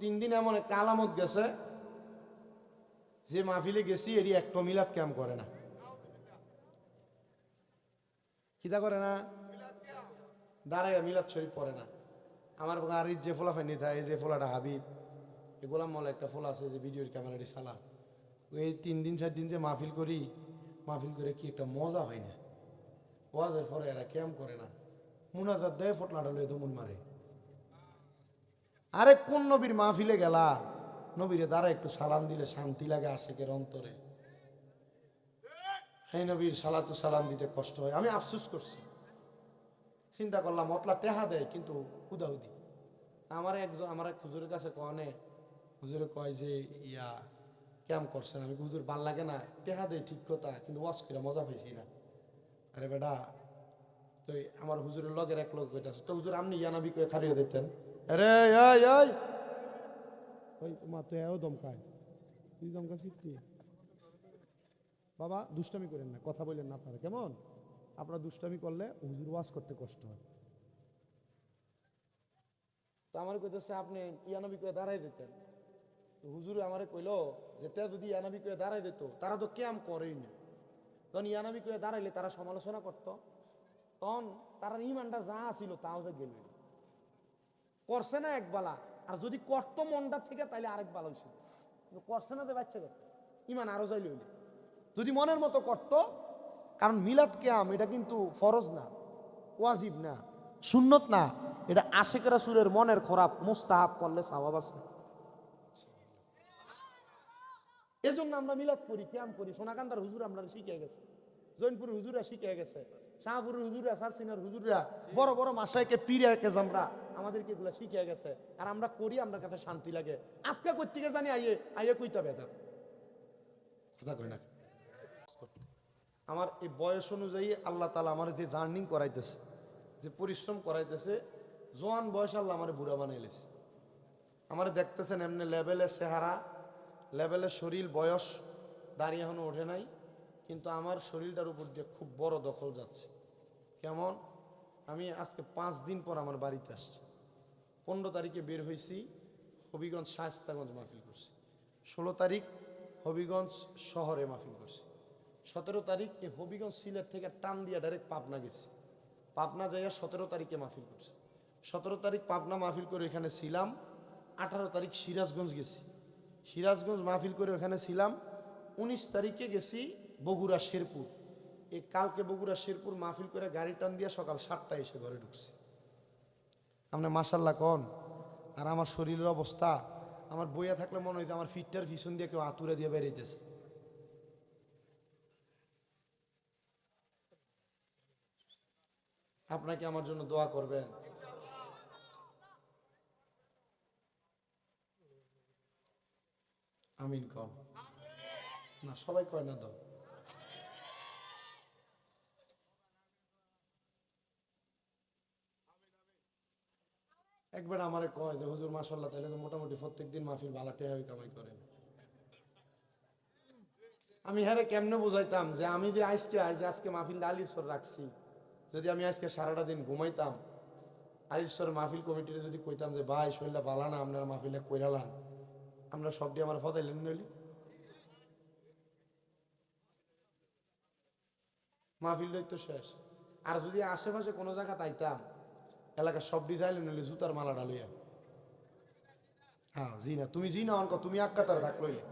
তিন দিন এমন একটা আলামত গেছে যে মাহফিলে গেছি এটি একটা মিলাদ ক্যাম্প করে না। কিতা করে না? দাঁড়ায়, মিলাদ শরীফ পড়ে না। আমার গাড়ির যে ফোলা থাকে এই যে ফোলাটা হাবিব এই গোলাম মল একটা ফোলা আছে, যে ভিডিওর ক্যামেরাটি সালা। এই তিন দিন, চার দিন যে মাহফিল করি, মাহফিল করে কি একটা মজা হয় না? ওয়াজের পরে এরা ক্যাম্প করে না। মুনাজাত দেয়, ফোটলাটা লয়ে দুমুন মারে। আরে কোন নবীর মাহফিলে গেলা? নবীরে দ্বারা একটু সালাম দিলে শান্তি লাগে আশেকের অন্তরে। হ্যাঁ নবীর সালাতু সালাম দিতে কষ্ট হয়। আমি আফসুস করছি। চিন্তা করলাম, মতলা টেহা দেয়, কিন্তু উদাউদি আমার একজন, আমার এক হুজুরের কাছে কনে, হুজুরে কয় যে, ইয়া, কেম করছেন? আমি হুজুর, ভালো লাগে না। টেহা দেয় ঠিক কথা, কিন্তু ওয়াশ করে মজা পাইছি না। আরে বেটা তো আমার হুজুরের লগের এক লোক কইতাছে, তো হুজুর, আপনি ইয়ানাবি করে খারিয়ে দিতেন। আরে এই এই ওই মা তো এও দমকায় তুই দমকাছিস তুই বাবা দুষ্টামি করেন না কথা বললেন না আপনারা কেমন? আপনারা দুষ্টামি করলে হুজুর ওয়াজ করতে কষ্ট হয়। তো আমার কইতেছে আপনি ইয়ানবি করে দাঁড়াই দিতেন। তো হুজুর আমারে কইলো যে তে যদি ইয়ানবি করে দাঁড়াই দিত তারা তো ক্যাম করেই না। তখন ইয়ানবি করে দাঁড়াইলে তারা সমালোচনা করত। তখন তারা ইমানটা যা ছিল তাও যে গেল। করছে না এক বালা। আর যদি করত মনটা থেকে তাহলে আরেক বালা কিন্তু করছে না তো বাচ্চা গেছে। ইমান আরও যাইলে হইলে। যদি মনের মতো করত, কারণ মিলাদ কেয়াম, এটা কিন্তু ফরজ না, ওয়াজিব না, সুন্নত না। এটা আশেকেরা সুরের মনের খরাপ, মুস্তাহাব করলে সাবাব আছে। এজন্য আমরা মিলাদ করি, ক্যাম করি। সোনাকান্দার হুজুর আমরা শিখে গেছে। জৈনপুরের হুজুরা শিখে গেছে। শাহপুরের হুজুরা সারসিনার হুজুরা বড় বড় মাসাইকে পীরে আমরা। আমাদেরকে এগুলা শিখে গেছে। আর আমরা করি আমরা কাছে শান্তি লাগে। আজকে করতে জানি, আইয়ে আইয়ে কইতে বেদা আমার এই বয়স অনুযায়ী আল্লাহ তালা আমার যে জার্নিং করাইতেছে, যে পরিশ্রম করাইতেছে, জোয়ান বয়স আল্লাহ আমার বুড়া বানাইলেছে আমার দেখতেছেন এমনি লেভেলে চেহারা, লেভেলে শরীর, বয়স দাঁড়িয়ে এখনও ওঠে নাই, কিন্তু আমার শরীরটার উপর দিয়ে খুব বড় দখল যাচ্ছে। কেমন? আমি আজকে পাঁচ দিন পর আমার বাড়িতে আসছি। পনেরো তারিখে বের হয়েছি, হবিগঞ্জ শায়স্তাগঞ্জ মাহফিল করছি। ষোলো তারিখ হবিগঞ্জ শহরে মাহফিল করছি। সতেরো তারিখ এই হবিগঞ্জ সিলেট থেকে টান দিয়া ডাইরেক্ট পাবনা গেছি। পাবনা যাইয়া সতেরো তারিখে মাহফিল করছি। সতেরো তারিখ পাবনা মাহফিল করে এখানে ছিলাম, আঠারো তারিখ সিরাজগঞ্জ গেছি। সিরাজগঞ্জ মাহফিল করে ওখানে ছিলাম, উনিশ তারিখে গেছি বগুড়া শেরপুর। এই কালকে বগুড়া শেরপুর মাহফিল করে গাড়ি টান দিয়ে সকাল সাতটায় এসে ঘরে ঢুকছি। আপনি মাসাল্লাহ কন, আর আমার শরীরের অবস্থা, আমার বইয়া থাকলে মনে হয় যে আমার ফিটটার পিছন দিয়ে কেউ আতুরে দিয়ে বেরিয়েছে আপনাকে আমার জন্য দোয়া করবেন। আমিন কম না, সবাই কয় না দাও একবার আমারে কয় যে, হুজুর মাসাল্লাহ তাহলে তো মোটামুটি প্রত্যেকদিন মাহফিল ভালো টেহাবি কামাই করেন। আমি হ্যাঁ কেমনে বুঝাইতাম যে, আমি যে আজকে, আজ আজকে মাহফিল আলিশ্বর রাখছি, যদি আমি আজকে সারাটা দিন ঘুমাইতাম, আলিশ্বর মাহফিল কমিটির যদি কইতাম যে, ভাই, শরীরটা বালা না, আপনারা মাহফিলে কইরালান আমরা সবটি আমার ফদাইলেন নইলি মাহফিল তো শেষ। আর যদি আশেপাশে কোনো জায়গা তাইতাম এলাকার সব ডিজাইন নইলে জুতার মালা ডালিয়া হ্যাঁ জি না, তুমি জি না অনক, তুমি আক্কা তার থাক লইলে।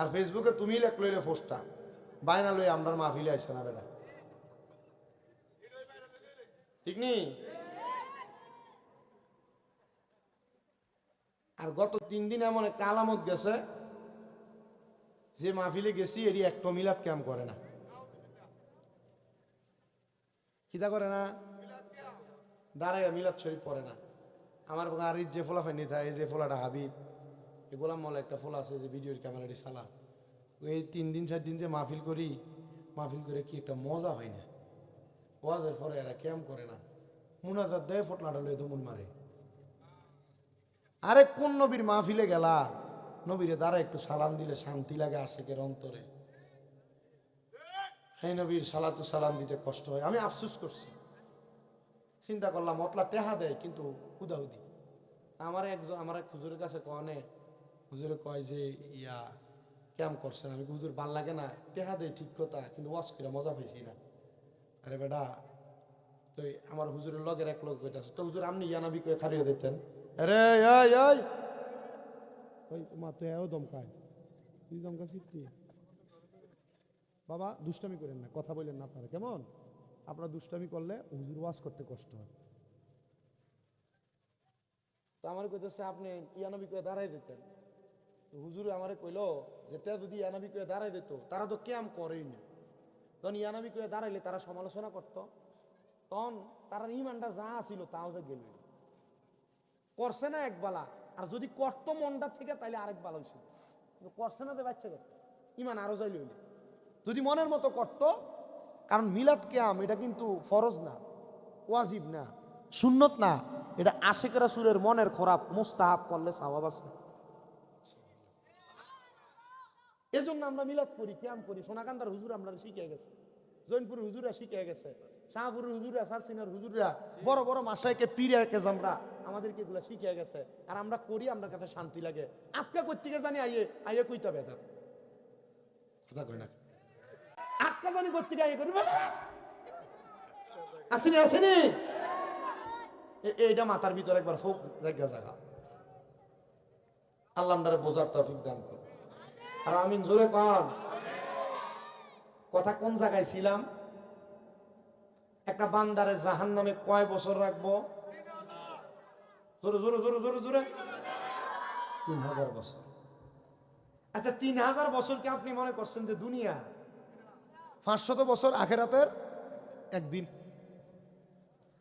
আর ফেসবুকে তুমি লেখ লইলে পোস্টটা। বাইনা লই আমরা মাহফিলে আইসে না বেটা। ঠিক নি? আর গত তিন দিন এমন একটা আলামত গেছে, যে মাহফিলে গেছি এটি একটা মিলাদ ক্যাম্প করে না। কিতা করে না? দাঁড়াইয়া মিলাদ শরীফ পড়ে না। আমার গাড়ির যে ফোলা ফেনি থাকে এই যে ফোলাটা হাবিব, এই গোলাম মল একটা ফোলা আছে যে ভিডিওর ক্যামেরাটি সালা। এই তিন দিন, চার দিন যে মাহফিল করি, মাহফিল করে কি একটা মজা হয় না? ওয়াজের পরে এরা ক্যাম্প করে না। মুনাজাত দেয় ফোটলাটা লয়ে দুমুন মারে। আরে কোন নবীর মাহফিলে গেলা? নবীরে দ্বারা একটু সালাম দিলে শান্তি লাগে আসে আশেকের অন্তরে। হ্যাঁ নবীর সালাতু সালাম দিতে কষ্ট হয়। আমি আফসুস করছি। চিন্তা করলাম মতলা টেহা দেয় কিন্তু উদাউদি আমার একজন আমার এক হুজুরের কাছে কনে হুজুরে কয় যে ইয়া কেমন করছেন? আমি হুজুর ভালো লাগে না টেহা দেয় ঠিক কথা কিন্তু ওয়াশ করে মজা পাইছি না। আরে বেটা তো আমার হুজুরের লগের এক লোক কইতাছে তো হুজুর আপনি ইয়ানাবি কয়ে খারিয়ে দিতেন। আরে ওই মা তো এও দমকায়। তুই দমকাছিস তুই বাবা, দুষ্টামি করেন না, কথা বলেন না আপনারা, কেমন? আপনারা দুষ্টামি করলে হুজুর ওয়াজ করতে কষ্ট হয়। তো আমার কইতেছে, আপনি ইয়ানবি কয়ে দাঁড়াই দিতেন। হুজুর আমারে কইলো যে তে যদি ইয়ানবি কয়ে দাঁড়াই দিত, তারা তো ক্যাম করেইনি তখন ইয়ানবি কয়ে দাঁড়াইলে তারা সমালোচনা করত। তখন তারা ইমানটা যা ছিল তাও যে গেল। করছে না এক বালা, আর যদি করতো মনটা থেকে তাইলে আরেক বালা হয়েছিল করছে না তো বাচ্চা গেছে ইমান আরও যাইল হইলে। যদি মনের মতো করত, কারণ মিলাদ কেয়াম এটা কিন্তু ফরজ না, ওয়াজিব না, সুন্নত না, এটা আশেকেরা সুরের মনের খরাপ মুস্তাহাব করলে সাবাব আছে। এজন্য আমরা মিলাদ করি ক্যাম করি। সোনাকান্দার হুজুর আমরা শিখে গেছে জৈনপুর হুজুরা শিখে গেছে, শাহপুরের হুজুরা সারসিনার হুজুরা বড় বড় মাসাইকে পীরে কে আমরা আমাদেরকে এগুলা শিখে গেছে। আর আমরা করি, আমরা কাছে শান্তি লাগে। আজকে করতে জানি, আইয়ে আইয়ে কইতে বেদার কথা না। আটকা জানি করতে আইয়ে করি আসেনি আসেনি। এইটা মাথার ভিতরে একবার ফোক জায়গা জায়গা। আল্লাহ আমদারে বোঝার তৌফিক দান আর আমিন, জোরে কন। কথা কোন জায়গায় ছিলাম? একটা বান্দারে জাহান নামে কয় বছর রাখব? জোরে জোরে জোরে জোরে জোরে। তিন হাজার বছর। আচ্ছা তিন হাজার বছরকে আপনি মনে করছেন যে দুনিয়া পাঁচশত বছর আখেরাতের একদিন।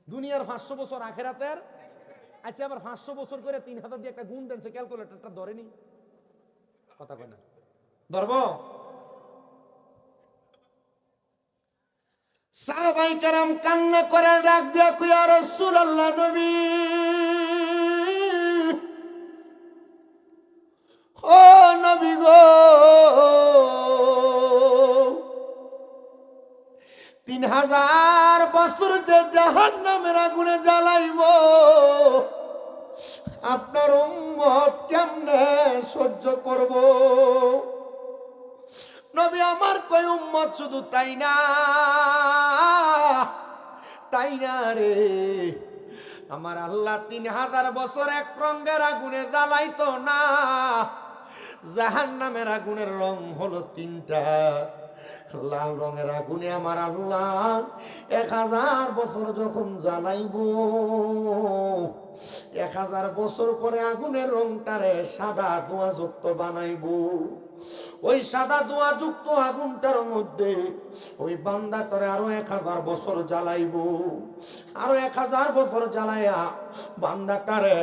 দুনিয়ার পাঁচশো বছর আখেরাতের আচ্ছা আবার পাঁচশো বছর করে তিন হাজার দিয়ে একটা গুণ দেন সে ক্যালকুলেটরটা ধরেনি। কথা কয় না। ধরব? সাহাবাই কারাম কান্না করে ডাক দিয়া নবী! ও নবী গো! তিন হাজার বছর যে জাহান নামের আগুনে জ্বালাইব। আপনার উম্মত কেমনে সহ্য করব? নবী আমার কই উম্মত শুধু তাই না তাই না রে? আমার আল্লাহ তিন হাজার বছর এক রঙের আগুনে জ্বালাইতো না। জাহান নামের আগুনের রং হলো তিনটা। লাল রঙের আগুনে আমার আল্লাহ এক হাজার বছর যখন জ্বালাইব, এক হাজার বছর পরে আগুনের রংটারে সাদা ধোঁয়া যুক্ত বানাইব। ওই সাদা ধোঁয়া যুক্ত আগুনটার মধ্যে ওই বান্দাটারে আরও এক হাজার বছর জ্বালাইব। আরও এক হাজার বছর জ্বালাইয়া বান্দাটারে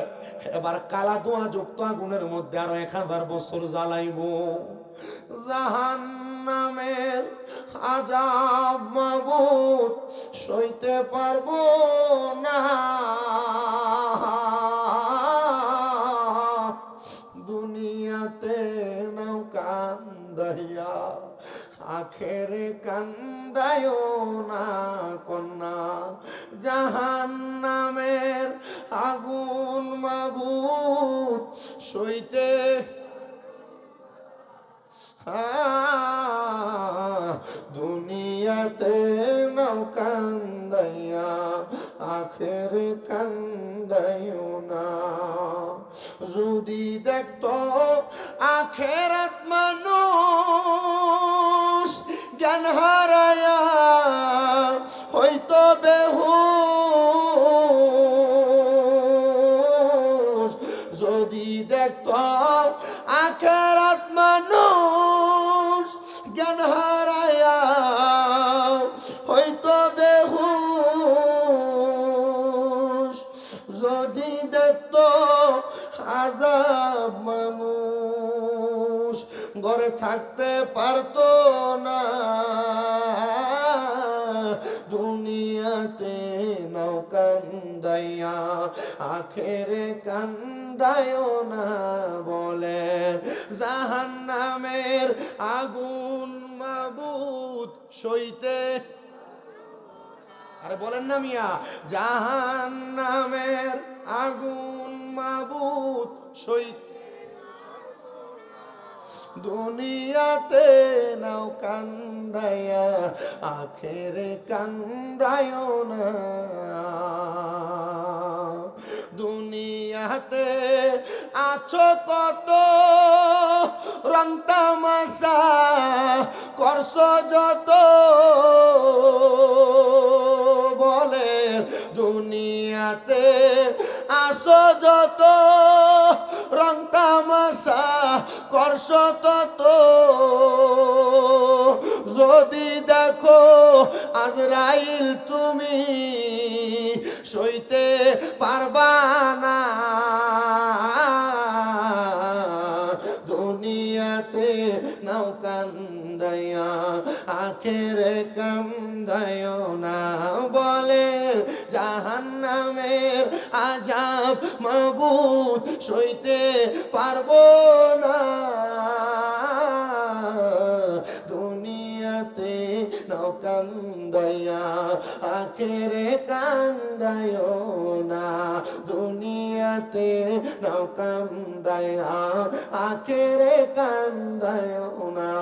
এবার কালা ধোঁয়া যুক্ত আগুনের মধ্যে আরও এক হাজার বছর জ্বালাইব। জাহান নামের আজাব মাবুত সইতে পারব না। দুনিয়াতে নাও কান্দাইয়া আখেরে কান্দায় না কন্যা। জাহান নামের আগুন মাবুত সইতে আহ, দুনিয়াতে নাও কান্দাইয়া আখের কান্দাইও না। যদি দেখতো আখেরাত মানুষ জ্ঞান হারায়া, হয়তো বেহুশ। যদি দেখতো আখেরাত মানুষ জ্ঞান হারায়া থাকতে পারতো না। দুনিয়াতে নাও কান্দাইয়া আখেরে কান্দায় না বলে। জাহান নামের আগুন মাবুত সইতে। আরে বলেন না মিয়া জাহান নামের আগুন মাবুদ সইত দুনিয়াতে নাও কান্দায়া আখেরে কান্দায় না। দুনিয়াতে আছো কত, রং তামাশা করছ যত। বলে, দুনিয়াতে আসো যত। রং তামাশা করছ তত যদি দেখো আজরাইল তুমি সইতে পারবা না। দুনিয়াতে নাও আখেরে আজাব মাবুদ সইতে পারব না। দুনিয়াতে নাও কান্দায়া আখেরে কান্দায় না। দুনিয়াতে নাও কান্দায়া আখেরে কান্দায় না।